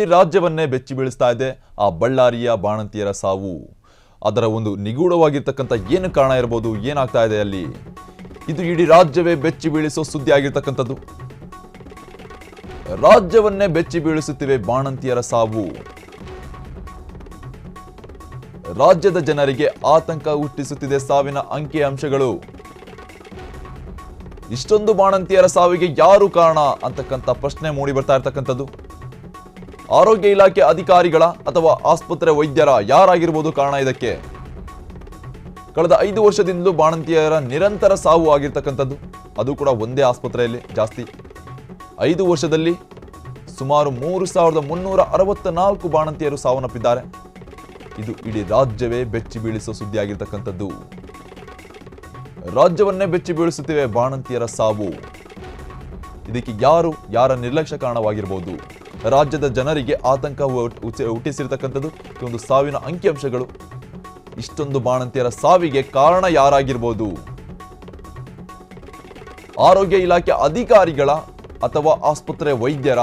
ಇಡೀ ರಾಜ್ಯವನ್ನೇ ಬೆಚ್ಚಿ ಬೀಳಿಸ್ತಾ ಇದೆ ಆ ಬಳ್ಳಾರಿಯ ಬಾಣಂತಿಯರ ಸಾವು. ಅದರ ಒಂದು ನಿಗೂಢವಾಗಿರ್ತಕ್ಕಂಥ ಏನು ಕಾರಣ ಇರಬಹುದು ಏನಾಗ್ತಾ ಇದೆ ಅಲ್ಲಿ? ಇದು ಇಡೀ ರಾಜ್ಯವೇ ಬೆಚ್ಚಿ ಬೀಳಿಸೋ ಸುದ್ದಿ ಆಗಿರ್ತಕ್ಕಂಥದ್ದು. ರಾಜ್ಯವನ್ನೇ ಬೆಚ್ಚಿ ಬೀಳಿಸುತ್ತಿವೆ ಬಾಣಂತಿಯರ ಸಾವು. ರಾಜ್ಯದ ಜನರಿಗೆ ಆತಂಕ ಹುಟ್ಟಿಸುತ್ತಿದೆ ಸಾವಿನ ಅಂಕಿ ಅಂಶಗಳು. ಇಷ್ಟೊಂದು ಬಾಣಂತಿಯರ ಸಾವಿಗೆ ಯಾರು ಕಾರಣ ಅಂತಕ್ಕಂಥ ಪ್ರಶ್ನೆ ಮೂಡಿ ಬರ್ತಾ ಇರ್ತಕ್ಕಂಥದ್ದು. ಆರೋಗ್ಯ ಇಲಾಖೆ ಅಧಿಕಾರಿಗಳ ಅಥವಾ ಆಸ್ಪತ್ರೆ ವೈದ್ಯರ ಯಾರಾಗಿರ್ಬೋದು ಕಾರಣ ಇದಕ್ಕೆ? ಕಳೆದ ಐದು ವರ್ಷದಿಂದಲೂ ಬಾಣಂತಿಯರ ನಿರಂತರ ಸಾವು ಆಗಿರ್ತಕ್ಕಂಥದ್ದು. ಅದು ಕೂಡ ಒಂದೇ ಆಸ್ಪತ್ರೆಯಲ್ಲಿ ಜಾಸ್ತಿ. ಐದು ವರ್ಷದಲ್ಲಿ ಸುಮಾರು ಮೂರು ಸಾವಿರದ ಮುನ್ನೂರ ಅರವತ್ತ ನಾಲ್ಕು ಬಾಣಂತಿಯರು ಸಾವನ್ನಪ್ಪಿದ್ದಾರೆ. ಇದು ಇಡೀ ರಾಜ್ಯವೇ ಬೆಚ್ಚಿ ಬೀಳಿಸುವ ಸುದ್ದಿ ಆಗಿರ್ತಕ್ಕಂಥದ್ದು ರಾಜ್ಯವನ್ನೇ ಬೆಚ್ಚಿ ಬೀಳಿಸುತ್ತಿವೆ ಬಾಣಂತಿಯರ ಸಾವು. ಇದಕ್ಕೆ ಯಾರು, ಯಾರ ನಿರ್ಲಕ್ಷ್ಯ ಕಾರಣವಾಗಿರಬಹುದು ರಾಜ್ಯದ ಜನರಿಗೆ ಆತಂಕ ಹುಟ್ಟಿಸಿರತಕ್ಕಂಥದ್ದು ಹುಟ್ಟಿ- ಹುಟ್ಟಿಸಿರ್ತಕ್ಕಂಥದ್ದು ಈ ಒಂದು ಸಾವಿನ ಅಂಕಿಅಂಶಗಳು. ಇಷ್ಟೊಂದು ಬಾಣಂತಿಯರ ಸಾವಿಗೆ ಕಾರಣ ಯಾರಾಗಿರ್ಬೋದು? ಆರೋಗ್ಯ ಇಲಾಖೆ ಅಧಿಕಾರಿಗಳ ಅಥವಾ ಆಸ್ಪತ್ರೆ ವೈದ್ಯರ?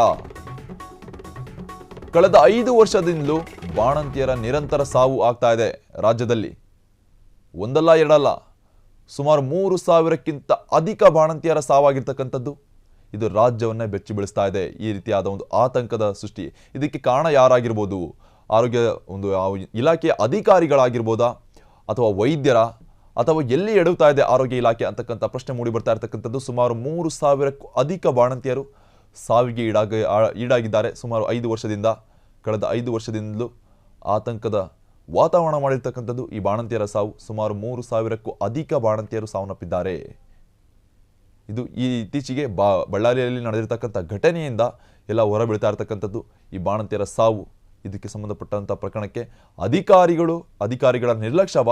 ಕಳೆದ ಐದು ವರ್ಷದಿಂದಲೂ ಬಾಣಂತಿಯರ ನಿರಂತರ ಸಾವು ಆಗ್ತಾ ಇದೆ ರಾಜ್ಯದಲ್ಲಿ. ಒಂದಲ್ಲ ಎರಡಲ್ಲ, ಸುಮಾರು ಮೂರು ಸಾವಿರಕ್ಕಿಂತ ಅಧಿಕ ಬಾಣಂತಿಯರ ಸಾವಾಗಿರ್ತಕ್ಕಂಥದ್ದು. ಇದು ರಾಜ್ಯವನ್ನೇ ಬೆಚ್ಚಿ ಬೆಳೆಸ್ತಾ ಇದೆ. ಈ ರೀತಿಯಾದ ಒಂದು ಆತಂಕದ ಸೃಷ್ಟಿ. ಇದಕ್ಕೆ ಕಾರಣ ಯಾರಾಗಿರ್ಬೋದು? ಆರೋಗ್ಯ ಒಂದು ಇಲಾಖೆಯ ಅಧಿಕಾರಿಗಳಾಗಿರ್ಬೋದಾ? ಅಥವಾ ವೈದ್ಯರ? ಅಥವಾ ಎಲ್ಲಿ ಎಡುತ್ತಾ ಇದೆ ಆರೋಗ್ಯ ಇಲಾಖೆ ಅಂತಕ್ಕಂಥ ಪ್ರಶ್ನೆ ಮೂಡಿ ಬರ್ತಾ ಇರತಕ್ಕಂಥದ್ದು ಸುಮಾರು ಮೂರು ಸಾವಿರಕ್ಕೂ ಅಧಿಕ ಬಾಣಂತಿಯರು ಸಾವಿಗೆ ಈಡಾಗ ಈಡಾಗಿದ್ದಾರೆ. ಸುಮಾರು ಐದು ವರ್ಷದಿಂದ, ಕಳೆದ ಐದು ವರ್ಷದಿಂದಲೂ ಆತಂಕದ ವಾತಾವರಣ ಮಾಡಿರ್ತಕ್ಕಂಥದ್ದು ಈ ಬಾಣಂತಿಯರ ಸಾವು. ಸುಮಾರು ಮೂರು ಸಾವಿರಕ್ಕೂ ಅಧಿಕ ಬಾಣಂತಿಯರು ಸಾವನ್ನಪ್ಪಿದ್ದಾರೆ. ಇದು ಈ ಇತ್ತೀಚೆಗೆ ಬಾ ಬಳ್ಳಾರಿಯಲ್ಲಿ ನಡೆದಿರ್ತಕ್ಕಂಥ ಘಟನೆಯಿಂದ ಎಲ್ಲ ಹೊರಬೀಳ್ತಾ ಇರ್ತಕ್ಕಂಥದ್ದು ಈ ಬಾಣಂತಿಯರ ಸಾವು. ಇದಕ್ಕೆ ಸಂಬಂಧಪಟ್ಟಂಥ ಪ್ರಕರಣಕ್ಕೆ ಅಧಿಕಾರಿಗಳು, ಅಧಿಕಾರಿಗಳ ನಿರ್ಲಕ್ಷ್ಯವ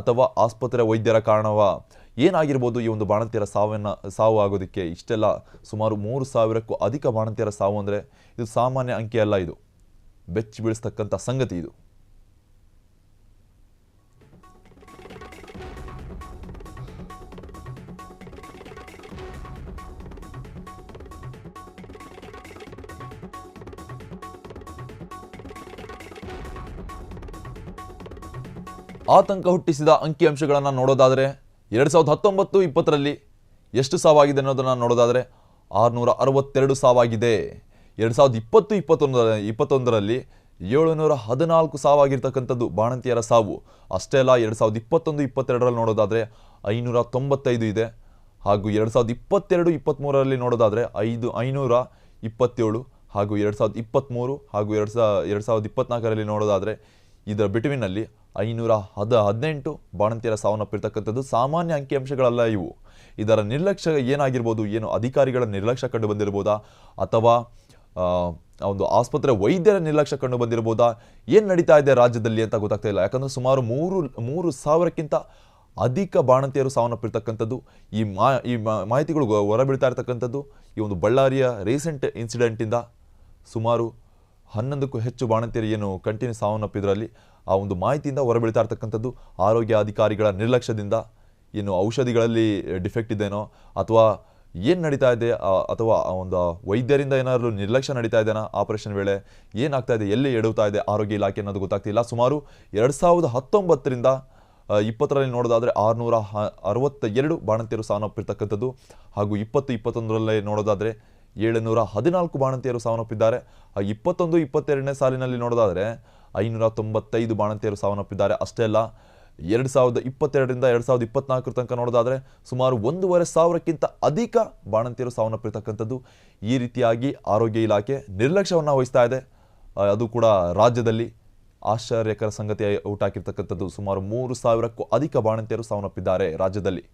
ಅಥವಾ ಆಸ್ಪತ್ರೆ ವೈದ್ಯರ ಕಾರಣವ ಏನಾಗಿರ್ಬೋದು ಈ ಒಂದು ಬಾಣಂತಿಯರ ಸಾವನ್ನು, ಸಾವು ಆಗೋದಕ್ಕೆ? ಇಷ್ಟೆಲ್ಲ ಸುಮಾರು ಮೂರು ಸಾವಿರಕ್ಕೂ ಅಧಿಕ ಬಾಣಂತಿಯರ ಸಾವು ಅಂದರೆ ಇದು ಸಾಮಾನ್ಯ ಅಂಕಿ ಅಲ್ಲ ಇದು. ಬೆಚ್ಚಿ ಬೀಳಿಸ್ತಕ್ಕಂಥ ಸಂಗತಿ ಇದು. ಆತಂಕ ಹುಟ್ಟಿಸಿದ ಅಂಕಿಅಂಶಗಳನ್ನು ನೋಡೋದಾದರೆ ಎರಡು ಸಾವಿರದ ಹತ್ತೊಂಬತ್ತು ಇಪ್ಪತ್ತರಲ್ಲಿ ಎಷ್ಟು ಸಾವಾಗಿದೆ ಅನ್ನೋದನ್ನು ನೋಡೋದಾದರೆ ಆರುನೂರ ಅರವತ್ತೆರಡು ಸಾವಾಗಿದೆ. ಎರಡು ಸಾವಿರದ ಇಪ್ಪತ್ತು, ಇಪ್ಪತ್ತೊಂದರ, ಇಪ್ಪತ್ತೊಂದರಲ್ಲಿ ಏಳುನೂರ ಹದಿನಾಲ್ಕು ಸಾವಾಗಿರ್ತಕ್ಕಂಥದ್ದು ಬಾಣಂತಿಯರ ಸಾವು. ಅಷ್ಟೇ ಅಲ್ಲ, ಎರಡು ಸಾವಿರದ ಇಪ್ಪತ್ತೊಂದು, ಇಪ್ಪತ್ತೆರಡರಲ್ಲಿ ನೋಡೋದಾದರೆ ಐನೂರ ತೊಂಬತ್ತೈದು ಇದೆ. ಹಾಗೂ ಎರಡು ಸಾವಿರದ ಇಪ್ಪತ್ತೆರಡು, ಇಪ್ಪತ್ತ್ಮೂರರಲ್ಲಿ ನೋಡೋದಾದರೆ ಐದು, ಐನೂರ ಇಪ್ಪತ್ತೇಳು ಹಾಗೂ ಎರಡು ಸಾವಿರದ ಇಪ್ಪತ್ತ್ಮೂರು ಹಾಗೂ ಎರಡು ಸಾ, ಎರಡು ಸಾವಿರದ ಇಪ್ಪತ್ತ್ನಾಲ್ಕರಲ್ಲಿ ನೋಡೋದಾದರೆ ಇದರ ಬಿಟ್ವೀನಲ್ಲಿ ಐನೂರ ಹದ ಹದಿನೆಂಟು ಬಾಣಂತಿಯರ ಸಾವನ್ನಪ್ಪಿರ್ತಕ್ಕಂಥದ್ದು ಸಾಮಾನ್ಯ ಅಂಕಿಅಂಶಗಳಲ್ಲ ಇವು. ಇದರ ನಿರ್ಲಕ್ಷ್ಯ ಏನಾಗಿರ್ಬೋದು, ಏನು ಅಧಿಕಾರಿಗಳ ನಿರ್ಲಕ್ಷ್ಯ ಕಂಡು ಬಂದಿರ್ಬೋದಾ, ಅಥವಾ ಒಂದು ಆಸ್ಪತ್ರೆ ವೈದ್ಯರ ನಿರ್ಲಕ್ಷ್ಯ ಕಂಡು ಬಂದಿರ್ಬೋದಾ, ಏನು ನಡೀತಾ ಇದೆ ರಾಜ್ಯದಲ್ಲಿ ಅಂತ ಗೊತ್ತಾಗ್ತಾ ಇಲ್ಲ. ಯಾಕಂದ್ರೆ ಸುಮಾರು ಮೂರು ಮೂರು ಸಾವಿರಕ್ಕಿಂತ ಅಧಿಕ ಬಾಣಂತಿಯರು ಸಾವನ್ನಪ್ಪಿರ್ತಕ್ಕಂಥದ್ದು, ಈ ಮಾ, ಈ ಮಾಹಿತಿಗಳು ಹೊರಬೀಳ್ತಾ ಇರ್ತಕ್ಕಂಥದ್ದು, ಈ ಒಂದು ಬಳ್ಳಾರಿಯ ರೀಸೆಂಟ್ ಇನ್ಸಿಡೆಂಟಿಂದ ಸುಮಾರು ಹನ್ನೊಂದಕ್ಕೂ ಹೆಚ್ಚು ಬಾಣಂತಿಯರು ಏನು ಕಂಟಿನ್ಯೂ ಸಾವನ್ನಪ್ಪಿದ್ರಲ್ಲಿ ಆ ಒಂದು ಮಾಹಿತಿಯಿಂದ ಹೊರಬೀಳ್ತಾ ಇರ್ತಕ್ಕಂಥದ್ದು ಆರೋಗ್ಯ ಅಧಿಕಾರಿಗಳ ನಿರ್ಲಕ್ಷ್ಯದಿಂದ ಏನು ಔಷಧಿಗಳಲ್ಲಿ ಡಿಫೆಕ್ಟ್ ಇದೆನೋ ಅಥವಾ ಏನು ನಡೀತಾ ಇದೆ ಅಥವಾ ಆ ಒಂದು ವೈದ್ಯರಿಂದ ಏನಾದರೂ ನಿರ್ಲಕ್ಷ್ಯ ನಡೀತಾ ಇದೆನಾ ಆಪರೇಷನ್ ವೇಳೆ? ಏನಾಗ್ತಾ ಇದೆ? ಎಲ್ಲಿ ಎಡುತ್ತಾ ಇದೆ ಆರೋಗ್ಯ ಇಲಾಖೆ ಅನ್ನೋದು ಗೊತ್ತಾಗ್ತಿಲ್ಲ. ಸುಮಾರು ಎರಡು ಸಾವಿರದ ಹತ್ತೊಂಬತ್ತರಿಂದ ಇಪ್ಪತ್ತರಲ್ಲಿ ನೋಡೋದಾದರೆ ಆರುನೂರ ಹ ಅರವತ್ತ ಎರಡು ಬಾಣಂತಿಯರು ಸಾವನ್ನಪ್ಪಿರ್ತಕ್ಕಂಥದ್ದು ಹಾಗೂ ಇಪ್ಪತ್ತು ಇಪ್ಪತ್ತೊಂದರಲ್ಲಿ ನೋಡೋದಾದರೆ ಏಳುನೂರ ಹದಿನಾಲ್ಕು ಬಾಣಂತಿಯರು ಸಾವನ್ನಪ್ಪಿದ್ದಾರೆ. ಇಪ್ಪತ್ತೊಂದು, ಇಪ್ಪತ್ತೆರಡನೇ ಸಾಲಿನಲ್ಲಿ ನೋಡೋದಾದರೆ ಐನೂರ ತೊಂಬತ್ತೈದು ಬಾಣಂತಿಯರು ಸಾವನ್ನಪ್ಪಿದ್ದಾರೆ. ಅಷ್ಟೇ ಅಲ್ಲ, ಎರಡು ಸಾವಿರದ ಇಪ್ಪತ್ತೆರಡರಿಂದ ಎರಡು ಸಾವಿರದ ಇಪ್ಪತ್ನಾಲ್ಕರ ತನಕ ನೋಡೋದಾದರೆ ಸುಮಾರು ಒಂದೂವರೆ ಸಾವಿರಕ್ಕಿಂತ ಅಧಿಕ ಬಾಣಂತಿಯರು ಸಾವನ್ನಪ್ಪಿರ್ತಕ್ಕಂಥದ್ದು. ಈ ರೀತಿಯಾಗಿ ಆರೋಗ್ಯ ಇಲಾಖೆ ನಿರ್ಲಕ್ಷ್ಯವನ್ನು ವಹಿಸ್ತಾ ಇದೆ. ಅದು ಕೂಡ ರಾಜ್ಯದಲ್ಲಿ ಆಶ್ಚರ್ಯಕರ ಸಂಗತಿ ಉಂಟಾಗಿರ್ತಕ್ಕಂಥದ್ದು ಸುಮಾರು ಮೂರು ಸಾವಿರಕ್ಕೂ ಅಧಿಕ ಬಾಣಂತಿಯರು ಸಾವನ್ನಪ್ಪಿದ್ದಾರೆ ರಾಜ್ಯದಲ್ಲಿ.